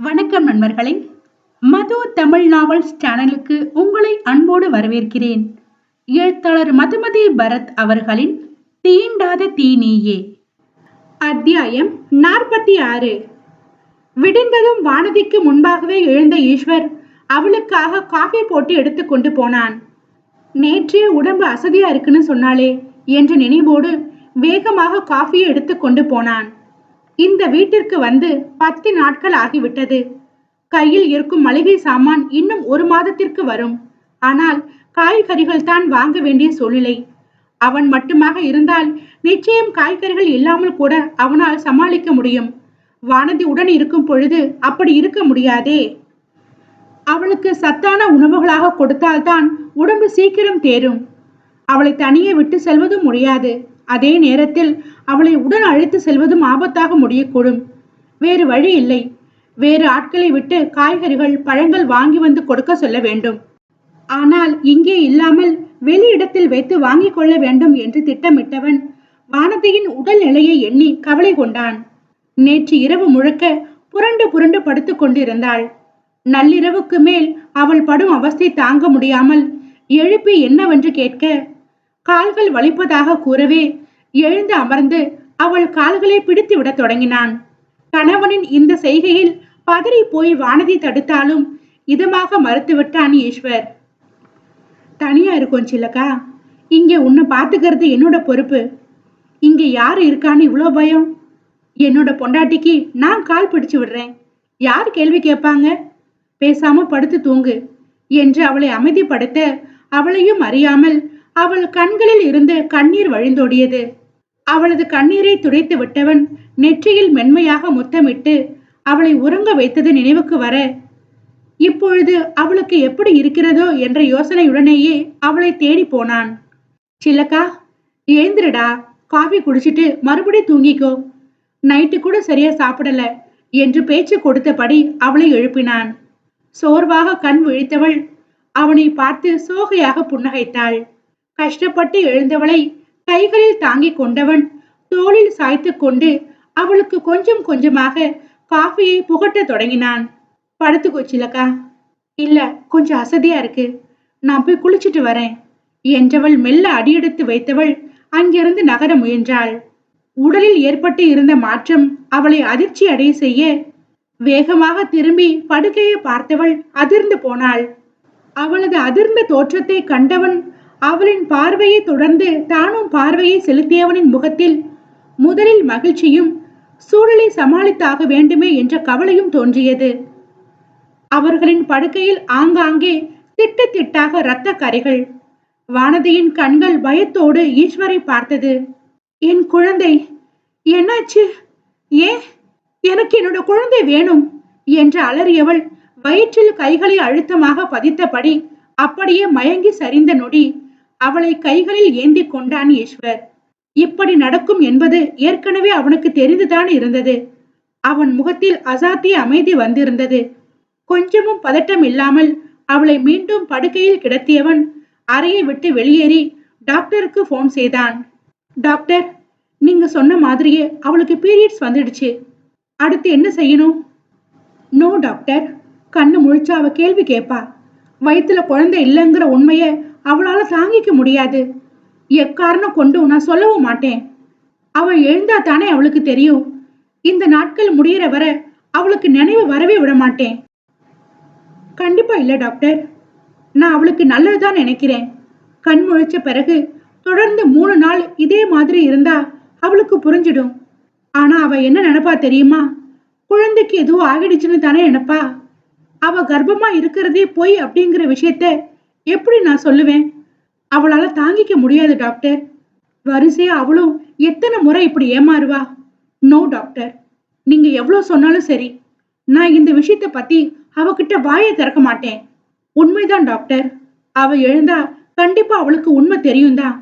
வணக்கம் நண்பர்களே. மது தமிழ் நாவல்ஸ் சேனலுக்கு உங்களை அன்போடு வரவேற்கிறேன். எழுத்தாளர் மதுமதி பரத் அவர்களின் தீண்டாத தீனியே அத்தியாயம் நாற்பத்தி ஆறு. விடிந்ததும் வானதிக்கு முன்பாகவே எழுந்த ஈஸ்வர் அவளுக்காக காஃபி போட்டு எடுத்து கொண்டு போனான். நேற்றே உடம்பு அசதியா இருக்குன்னு சொன்னாலே என்ற நினைவோடு வேகமாக காஃபியை எடுத்து கொண்டு போனான். இந்த வீட்டிற்கு வந்து பத்து நாட்கள் ஆகிவிட்டது. கையில் இருக்கும் மளிகை சாமான் இன்னும் ஒரு மாதத்திற்கு வரும். ஆனால் காய்கறிகள் தான் வாங்க வேண்டிய சூழ்நிலை. அவன் மட்டுமாக இருந்தால் நிச்சயம் காய்கறிகள் இல்லாமல் கூட அவனால் சமாளிக்க முடியும். வானதி உடன் இருக்கும் பொழுது அப்படி இருக்க முடியாதே. அவளுக்கு சத்தான உணவுகளாக கொடுத்தால்தான் உடம்பு சீக்கிரம் தேரும். அவளை தனியே விட்டு செல்வதும் முடியாது. அதே நேரத்தில் அவளை உடன் அழைத்து செல்வதும் ஆபத்தாக முடியக்கூடும். வேறு வழி இல்லை. வேறு ஆட்களை விட்டு காய்கறிகள் பழங்கள் வாங்கி வந்து கொடுக்க சொல்ல வேண்டும். ஆனால் இங்கே இல்லாமல் வெளி இடத்தில் வைத்து வாங்கிக் கொள்ள வேண்டும் என்று திட்டமிட்டவன் வானதியின் உடல் நிலையை எண்ணி கவலை கொண்டான். நேற்று இரவு முழுக்க புரண்டு புரண்டு படுத்துக் கொண்டிருந்தாள். நள்ளிரவுக்கு மேல் அவள் படும் அவஸ்தை தாங்க முடியாமல் எழுப்பி என்னவென்று கேட்க கால்கள் வலிப்பதாக கூறவே எழுந்து அமர்ந்து அவள் கால்களை பிடித்து விடத் தொடங்கினான். கணவனின் இந்த செய்கையில் பதறி போய் வானதி தடுத்தாலும் இதமாக மறுத்துவிட்டான் ஈஸ்வர். தனியா இருக்கும் சில்லக்கா. இங்க உன்னை பாத்துக்கிறது என்னோட பொறுப்பு. இங்க யாரு இருக்கான்னு இவ்வளோ பயம். என்னோட பொண்டாட்டிக்கு நான் கால் பிடிச்சு விடுறேன். யார் கேள்வி கேட்பாங்க? பேசாம படுத்து தூங்கு என்று அவளை அமைதிப்படுத்த அவளையும் அறியாமல் அவள் கண்களில் இருந்து கண்ணீர் வழிந்தோடியது. அவளது கண்ணீரை துடைத்து விட்டவன் நெற்றியில் மென்மையாக முத்தமிட்டு அவளை உறங்க வைத்தது நினைவுக்கு வர இப்பொழுது அவளுக்கு எப்படி இருக்கிறதோ என்ற யோசனையுடனேயே அவளை தேடி போனான். சில்லக்கா எழுந்திருடா. காஃபி குடிச்சிட்டு மறுபடி தூங்கிக்கோ. நைட்டு கூட சரியா சாப்பிடல என்று பேச்சு கொடுத்தபடி அவளை எழுப்பினான். சோர்வாக கண் விழித்தவள் அவனை பார்த்து சோகையாக புன்னகைத்தாள். கஷ்டப்பட்டு எழுந்தவளை கைகளில் தாங்கிக் கொண்டவன் தோளில் சாய்த்து கொண்டு அவளுக்கு கொஞ்சம் கொஞ்சமாக காஃபியை புகட்ட தொடங்கினான். படுத்துக்கோ சிலக்கா. இல்ல கொஞ்சம் அசதியா இருக்கு. நான் போய் குளிச்சிட்டு வரேன் என்றவள் மெல்ல அடியெடுத்து வைத்தவள் அங்கிருந்து நகர முயன்றாள். உடலில் ஏற்பட்டு இருந்த மாற்றம் அவளை அதிர்ச்சி அடைய செய்ய வேகமாக திரும்பி படுக்கையை பார்த்தவள் அதிர்ந்து போனாள். அவளது அதிர்ந்த தோற்றத்தை கண்டவன் அவளின் பார்வையை தொடர்ந்து தானும் பார்வையை செலுத்தியவனின் முகத்தில் முதலில் மகிழ்ச்சியும் சூழலை சமாளித்தாக வேண்டுமே என்ற கவலையும் தோன்றியது. அவர்களின் படுக்கையில் ஆங்காங்கே திட்டு திட்டாக இரத்த கரைகள் வானதியின் கண்கள் பயத்தோடு ஈஸ்வரை பார்த்தது. என் குழந்தை என்னாச்சு? ஏன் எனக்கு என்னோட குழந்தை வேணும் என்று அலறியவள் வயிற்றில் கைகளை அழுத்தமாக பதித்தபடி அப்படியே மயங்கி சரிந்த நொடி அவளை கைகளில் ஏந்தி கொண்டான் ஈஸ்வர். இப்படி நடக்கும் என்பது ஏற்கனவே அவனுக்கு தெரிந்துதான் இருந்தது. அவன் முகத்தில் அசாத்திய அமைதி வந்திருந்தது. கொஞ்சமும் பதட்டம் இல்லாமல் அவளை மீண்டும் படுக்கையில் கிடத்தியவன் அறையை விட்டு வெளியேறி டாக்டருக்கு போன் செய்தான். டாக்டர் நீங்க சொன்ன மாதிரியே அவளுக்கு பீரியட்ஸ் வந்துடுச்சு. அடுத்து என்ன செய்யணும்? No doctor. கண்ணு முழிச்சா அவ கேள்வி கேட்பா. வயிற்றுல குழந்தை இல்லைங்கிற உண்மையை அவளால தாங்கிக்க முடியாது. எக்காரணம் கொண்டு நான் சொல்லவும் மாட்டேன். அவள் எழுந்தா தானே அவளுக்கு தெரியும். இந்த நாட்கள் முடியிற வர அவளுக்கு நினைவு வரவே விட மாட்டேன். கண்டிப்பா இல்ல டாக்டர். நான் அவளுக்கு நல்லதுதான் நினைக்கிறேன். கண் முழிச்ச பிறகு தொடர்ந்து மூணு நாள் இதே மாதிரி இருந்தா அவளுக்கு புரிஞ்சிடும். ஆனா அவ என்ன நினைப்பா தெரியுமா? குழந்தைக்கு எதுவும் ஆகிடுச்சுன்னு தானே நினைப்பா? அவ கர்ப்பமா இருக்கிறதே பொய் அப்படிங்கிற விஷயத்த எப்படி நான் சொல்லுவேன்? அவளால தாங்கிக்க முடியாது டாக்டர். வரிசையா அவளும் எத்தனை முறை இப்படி ஏமாறுவா? No doctor. நீங்க எவ்வளவு சொன்னாலும் சரி. நான் இந்த விஷயத்த பத்தி அவகிட்ட வாயை திறக்க மாட்டேன். உண்மைதான் டாக்டர். அவ எழுந்தா கண்டிப்பா அவளுக்கு உண்மை தெரியும் தான்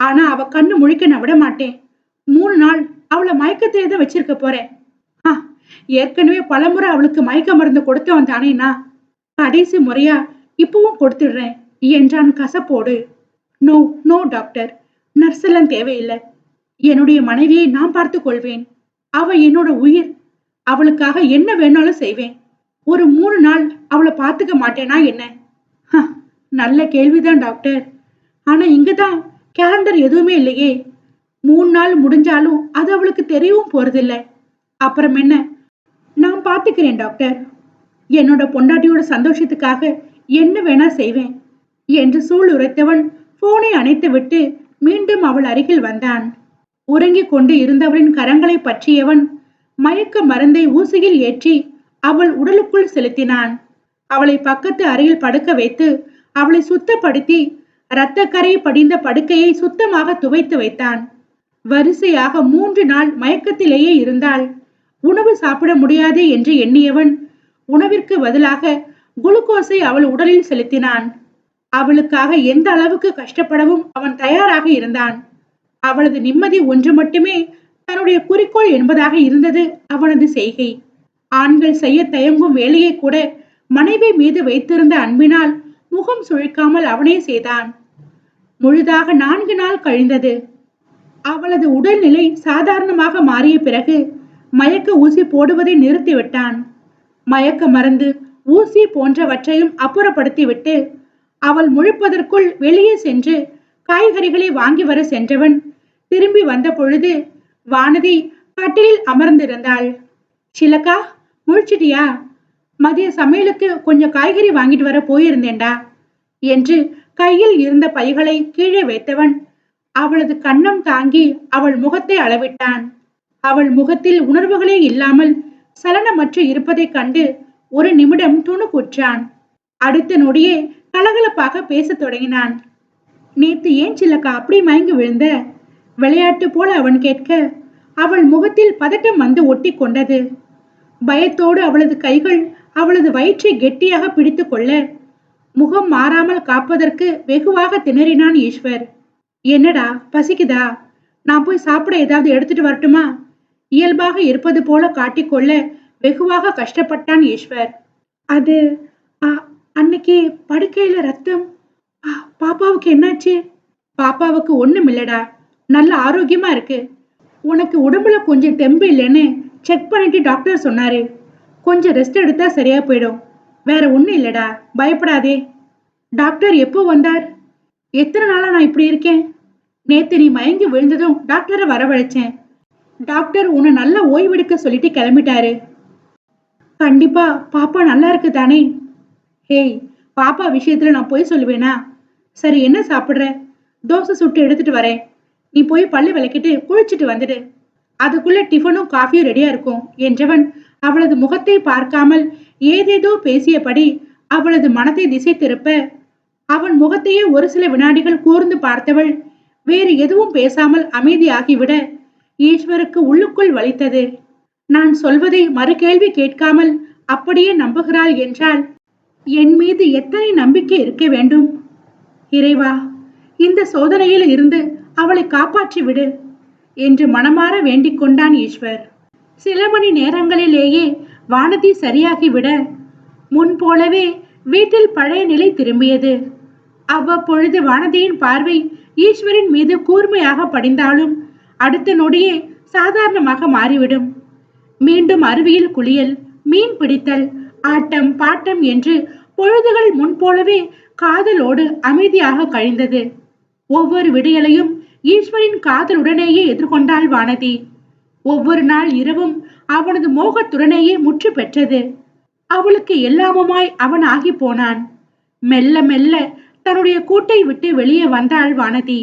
ஆனா அவ கண்ணு முழிக்க நான் விட மாட்டேன். மூணு நாள் அவளை மயக்கத்திலே தான் வச்சிருக்க போறேன். ஆ ஏற்கனவே பலமுறை அவளுக்கு மயக்க மருந்து கொடுத்தவன் தானேனா கடைசி முறையா இப்பவும் கொடுத்துடுறேன். என்றான் கசப்போடு. நோ நோ டாக்டர் நர்ஸ் எல்லாம் தேவையில்லை. என்னுடைய மனைவியை நான் பார்த்து கொள்வேன். அவ என்னோட உயிர். அவளுக்காக என்ன வேணாலும் செய்வேன். ஒரு மூணு நாள் அவளை பார்த்துக்க மாட்டேனா என்ன? ஹ, நல்ல கேள்விதான் டாக்டர் ஆனா இங்கதான் கேலண்டர் எதுவுமே இல்லையே. மூணு நாள் முடிஞ்சாலும் அது அவளுக்கு தெரியவும் போறதில்ல. அப்புறம் என்ன? நான் பார்த்துக்கிறேன் டாக்டர் என்னோட பொண்டாட்டியோட சந்தோஷத்துக்காக என்ன வேணா செய்வேன். என்று சூள் உரைத்தவன் போனை அணைத்துவிட்டு மீண்டும் அவள் அருகில் வந்தான். உறங்கிக் கொண்டு இருந்தவளின் கரங்களை பற்றியவன் மயக்க மருந்தை ஊசியில் ஏற்றி அவள் உடலுக்குள் செலுத்தினான். அவளை பக்கத்து அறையில் படுக்க வைத்து அவளை சுத்தப்படுத்தி இரத்தக்கரை படிந்த படுக்கையை சுத்தமாக துவைத்து வைத்தான். வரிசையாக மூன்று நாள் மயக்கத்திலேயே இருந்தாள். உணவு சாப்பிட முடியாது என்று எண்ணியவன் உணவிற்கு பதிலாக குளுக்கோஸை அவள் உடலில் செலுத்தினான். அவளுக்காக எந்த அளவுக்கு கஷ்டப்படவும் அவன் தயாராக இருந்தான். அவளது நிம்மதி ஒன்று மட்டுமே தன்னுடைய குறிக்கோள் என்பதாக இருந்தது அவனது செய்கை. ஆண்கள் செய்ய தயங்கும் வேலையை கூட மனைவி மீது வைத்திருந்த அன்பினால் முகம் சுழிக்காமல் அவனே செய்தான். முழுதாக நான்கு நாள் கழிந்தது. அவளது உடல்நிலை சாதாரணமாக மாறிய பிறகு மயக்க ஊசி போடுவதை நிறுத்திவிட்டான். மயக்க மருந்து ஊசி போன்றவற்றையும் அப்புறப்படுத்திவிட்டு அவள் முழிப்பதற்குள் வெளியே சென்று காய்கறிகளை வாங்கி வர சென்றவன் திரும்பி வந்த பொழுது வானதி கட்டிலில் அமர்ந்திருந்தாள். சிலக்கா முழிச்சிட்டியா? மதிய சமையலுக்கு கொஞ்சம் காய்கறி வாங்கிட்டு வர போயிருந்தேன்டா என்று கையில் இருந்த பைகளை கீழே வைத்தவன் அவளது கண்ணம் தாங்கி அவள் முகத்தை அளவிட்டான். அவள் முகத்தில் உணர்வுகளே இல்லாமல் சலனமற்று இருப்பதைக் கண்டு ஒரு நிமிடம் துணுக்குற்றான். அடுத்த நொடியே கலகலப்பாக பேசத் தொடங்கினான். நேத்து ஏன் சில்லக்கா அப்படி மயங்கி விழுந்த? விளையாட்டு போல அவன் கேட்க அவள் முகத்தில் பதட்டம் வந்து ஒட்டி கொண்டது. பயத்தோடு அவளது கைகள் அவளது வயிற்றை கெட்டியாக பிடித்து கொள்ள முகம் மாறாமல் காப்பதற்கு வெகுவாக திணறினான் ஈஸ்வர். என்னடா பசிக்குதா? நான் போய் சாப்பிட ஏதாவது எடுத்துட்டு வரட்டுமா? இயல்பாக இருப்பது போல காட்டிக்கொள்ள வெகுவாக கஷ்டப்பட்டான் ஈஸ்வர். அது அன்னைக்கு படுக்கையில ரத்தம். பாப்பாவுக்கு என்னாச்சு? பாப்பாவுக்கு ஒண்ணும் இல்லடா. நல்ல ஆரோக்கியமா இருக்கு. உனக்கு உடம்புல கொஞ்சம் தெம்பு இல்லைன்னு செக் பண்ணிட்டு டாக்டர் சொன்னாரு. கொஞ்சம் ரெஸ்ட் எடுத்தா சரியா போயிடும். வேற ஒண்ணும் இல்லடா. பயப்படாதே. டாக்டர் எப்போ வந்தார்? எத்தனை நாளா நான் இப்படி இருக்கேன்? நேத்து நீ மயங்கி விழுந்ததும் டாக்டரை வரவழைச்சேன். டாக்டர் உன்னை நல்லா ஓய்வெடுக்க சொல்லிட்டு கிளம்பிட்டாரு. கண்டிப்பா பாப்பா நல்லா இருக்கு தானே ஹேய் பாப்பா விஷயத்துல நான் போய் சொல்லுவேனா? சரி என்ன சாப்பிடுற? தோசை சுட்டு எடுத்துட்டு வரேன். நீ போய் பல்லு விளக்கிட்டு குளிச்சுட்டு வந்துடு. அதுக்குள்ள டிஃபனும் காஃபியும் ரெடியா இருக்கும் என்றவன் அவளது முகத்தை பார்க்காமல் ஏதேதோ பேசியபடி அவளது மனத்தை திசை திருப்ப அவன் முகத்தையே ஒரு சில வினாடிகள் கூர்ந்து பார்த்தவள் வேறு எதுவும் பேசாமல் அமைதியாகிவிட ஈஸ்வருக்கு உள்ளுக்குள் வலித்தது. நான் சொல்வதை மறுகேள்வி கேட்காமல் அப்படியே நம்புகிறாள் என்றால் என் மீது எத்தனை நம்பிக்கை இருக்க வேண்டும்? இறைவா இந்த சோதனையில் இருந்து அவளை காப்பாற்றி விடு என்று மனமாற வேண்டிக் கொண்டான் ஈஸ்வர். சில மணி நேரங்களிலேயே வானதி சரியாகிவிட முன்போலவே வீட்டில் பழைய நிலை திரும்பியது. அவ்வப்பொழுது வானதியின் பார்வை ஈஸ்வரின் மீது கூர்மையாக படிந்தாலும் அடுத்த நொடியே சாதாரணமாக மாறிவிடும். மீண்டும் அருவியில் குளியல் மீன் பிடித்தல் ஆட்டம் பாட்டம் என்று பொழுதுகள் முன்போலவே காதலோடு அமைதியாக கழிந்தது. ஒவ்வொரு விடியலையும் ஈஸ்வரின் காதலுடனேயே எதிர்கொண்டாள் வானதி. ஒவ்வொரு நாள் இரவும் அவனது மோகத்துடனேயே முற்று பெற்றது. அவளுக்கு எல்லாமுமாய் அவன் ஆகி போனான். மெல்ல மெல்ல தன்னுடைய கூட்டை விட்டு வெளியே வந்தாள் வானதி.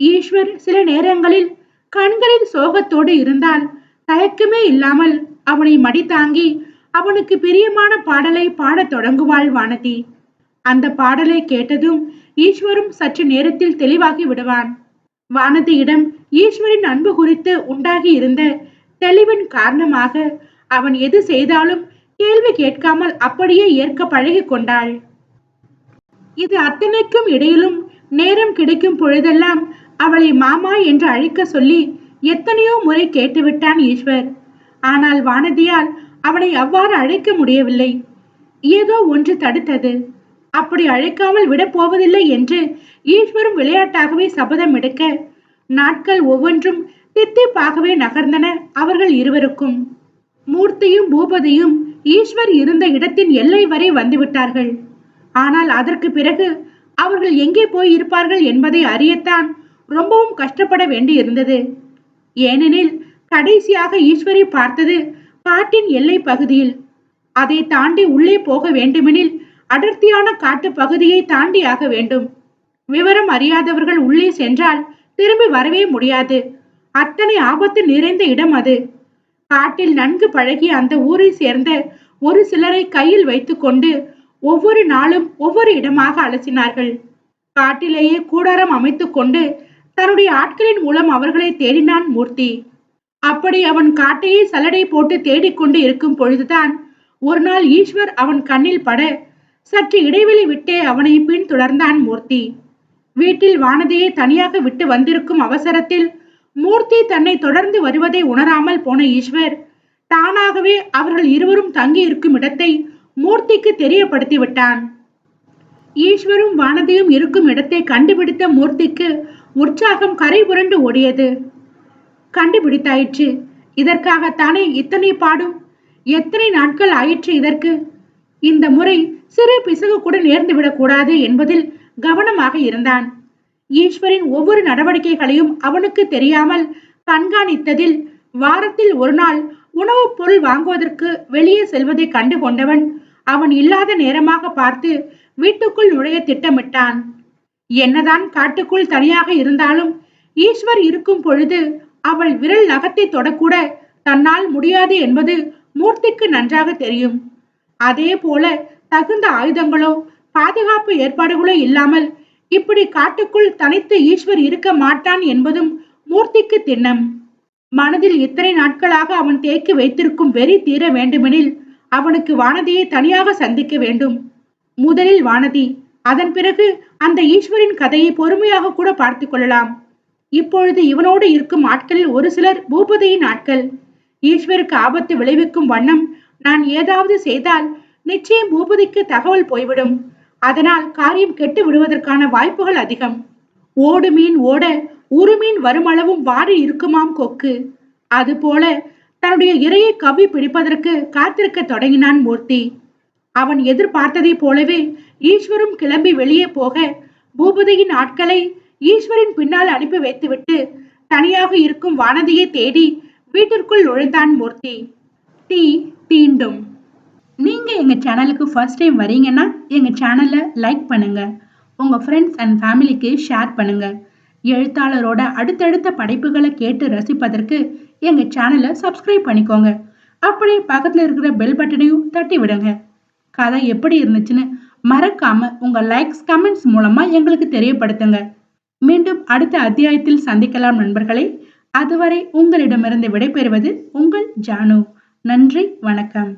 ஈஸ்வர் சில நேரங்களில் கண்களில் சோகத்தோடு இருந்தால் தயக்கமே இல்லாமல் அவனை மடித்தாங்கி அவனுக்கு பிரியமான பாடலை பாடத் தொடங்குவாள் வானதி. அந்த பாடலை கேட்டதும் ஈஸ்வரும் சற்று நேரத்தில் தெளிவாகி விடுவான். வானதியிடம் ஈஸ்வரின் அன்பு குறித்து உண்டாகி இருந்த தெளிவின் காரணமாக அவன் எது செய்தாலும் கேள்வி கேட்காமல் அப்படியே ஏற்க பழகி கொண்டாள். இது அத்தனைக்கும் இடையிலும் நேரம் கிடைக்கும் பொழுதெல்லாம் அவளை மாமா என்று அழைக்க சொல்லி எத்தனையோ முறை கேட்டுவிட்டான் ஈஸ்வர். ஆனால் வானதியால் அவனை அவ்வாறு அழைக்க முடியவில்லை. ஏதோ ஒன்று தடுத்தது. அப்படி அழைக்காமல் விடப் போவதில்லை என்று ஈஸ்வரும் விளையாட்டாகவே சபதம் எடுக்க நாட்கள் ஒவ்வொன்றும் தித்திப்பாகவே நகர்ந்தன அவர்கள் இருவருக்கும். மூர்த்தியும் பூபதியும் ஈஸ்வர் இருந்த இடத்தின் எல்லை வரை வந்துவிட்டார்கள். ஆனால் அதற்கு பிறகு அவர்கள் எங்கே போய் இருப்பார்கள் என்பதை அறியத்தான் ரொம்பவும் கஷ்டப்பட வேண்டி இருந்தது ஏனெனில் கடைசியாக ஈஸ்வரி பார்த்தது காட்டின் எல்லை பகுதியில். அதை தாண்டி உள்ளே போக வேண்டுமெனில் அடர்த்தியான காட்டு பகுதியை தாண்டியாக வேண்டும். விவரம் அறியாதவர்கள் உள்ளே சென்றால் திரும்பி வரவே முடியாது. அத்தனை ஆபத்து நிறைந்த இடம் அது. காட்டில் நன்கு பழகி அந்த ஊரை சேர்ந்த ஒரு சிலரை கையில் வைத்துக்கொண்டு ஒவ்வொரு நாளும் ஒவ்வொரு இடமாக அலசினார்கள். காட்டிலேயே கூடாரம் அமைத்துக்கொண்டு தன்னுடைய ஆட்களின் மூலம் அவர்களை தேடினான் மூர்த்தி. அப்படி அவன் காட்டையே சலடை போட்டு தேடிக்கொண்டு இருக்கும் பொழுதுதான் ஒரு நாள் ஈஸ்வர் அவன் கண்ணில் பட சற்று இடைவெளி விட்டே அவனை பின் தொடர்ந்தான் மூர்த்தி. வீட்டில் வானதியை தனியாக விட்டு வந்திருக்கும் அவசரத்தில் மூர்த்தி தன்னை தொடர்ந்து வருவதை உணராமல் போன ஈஸ்வர் தானாகவே அவர்கள் இருவரும் தங்கி இருக்கும் இடத்தை மூர்த்திக்கு தெரியப்படுத்தி விட்டான் ஈஸ்வரும் வானதியும் இருக்கும் இடத்தை கண்டுபிடித்த மூர்த்திக்கு உற்சாகம் கரை புரண்டு ஓடியது. கண்டுபிடித்தாயிற்று. இதற்காகத்தானே இத்தனை பாடும்? எத்தனை நாட்கள் ஆயிற்று இதற்கு? இந்த முறை சிறு பிசகு கூட நேர்ந்து விடக்கூடாது என்பதில் கவனமாக இருந்தான். ஈஸ்வரின் ஒவ்வொரு நடவடிக்கைகளையும் அவனுக்கு தெரியாமல் கண்காணித்ததில் வாரத்தில் ஒரு நாள் உணவுப் பொருள் வாங்குவதற்கு வெளியே செல்வதை கண்டு கொண்டவன் அவன் இல்லாத நேரமாக பார்த்து வீட்டுக்குள் நுழைய திட்டமிட்டான். என்னதான் காட்டுக்குள் தனியாக இருந்தாலும் ஈஸ்வர் இருக்கும் பொழுது அவள் விரல் நகத்தை தொடக்கூட தன்னால் முடியாது என்பது மூர்த்திக்கு நன்றாக தெரியும். அதே போல தகுந்த ஆயுதங்களோ பாதுகாப்பு ஏற்பாடுகளோ இல்லாமல் இப்படி காட்டுக்குள் தனித்து ஈஸ்வர் இருக்க மாட்டான் என்பதும் மூர்த்திக்கு திண்ணம். மனதில் இத்தனை நாட்களாக அவன் தேக்கி வைத்திருக்கும் வெறி தீர வேண்டுமெனில் அவனுக்கு வானதியை தனியாக சந்திக்க வேண்டும். முதலில் வானதி அதன் பிறகு அந்த ஈஸ்வரின் கதையை பொறுமையாக கூட பார்த்து கொள்ளலாம். இப்பொழுது இவனோடு இருக்கும் ஆட்களில் ஒரு சிலர் பூபதியின் ஆட்கள். ஈஸ்வருக்கு ஆபத்து விளைவிக்கும் வண்ணம் நான் ஏதாவது செய்தால் நிச்சயம் பூபதிக்கு தகவல் போய்விடும். அதனால் காரியம் கெட்டு விடுவதற்கான வாய்ப்புகள் அதிகம். ஓடு மீன் ஓட உரு மீன் வருமளவும் வாடி இருக்குமாம் கொக்கு. அதுபோல தன்னுடைய இரையை கவ்வி பிடிப்பதற்கு காத்திருக்க தொடங்கினான் மூர்த்தி. அவன் எதிர்பார்த்ததைப் போலவே ஈஸ்வரும் கிளம்பி வெளியே போக பூபதியின் ஆட்களை ஈஸ்வரின் பின்னால் அனுப்பி வைத்துவிட்டு தனியாக இருக்கும் வானதியை தேடி வீட்டிற்குள் நுழைந்தான் மூர்த்தி. தீ தீண்டும். நீங்க எங்க சேனலுக்கு ஃபர்ஸ்ட் டைம் வரீங்கன்னா எங்க சேனலை லைக் பண்ணுங்க. உங்க ஃப்ரெண்ட்ஸ் அண்ட் ஃபேமிலிக்கு ஷேர் பண்ணுங்க. எழுத்தாளரோட அடுத்தடுத்த படைப்புகளை கேட்டு ரசிப்பதற்கு எங்க சேனலை சப்ஸ்கிரைப் பண்ணிக்கோங்க. அப்படியே பக்கத்துல இருக்கிற பெல் பட்டனையும் தட்டி விடுங்க. கதை எப்படி இருந்துச்சுன்னு மறக்காம உங்க லைக்ஸ் கமெண்ட்ஸ் மூலமா எங்களுக்கு தெரியப்படுத்துங்க. மீண்டும் அடுத்த அத்தியாயத்தில் சந்திக்கலாம் நண்பர்களே. அதுவரை உங்களிடமிருந்து விடைபெறுவது உங்கள் ஜானு. நன்றி வணக்கம்.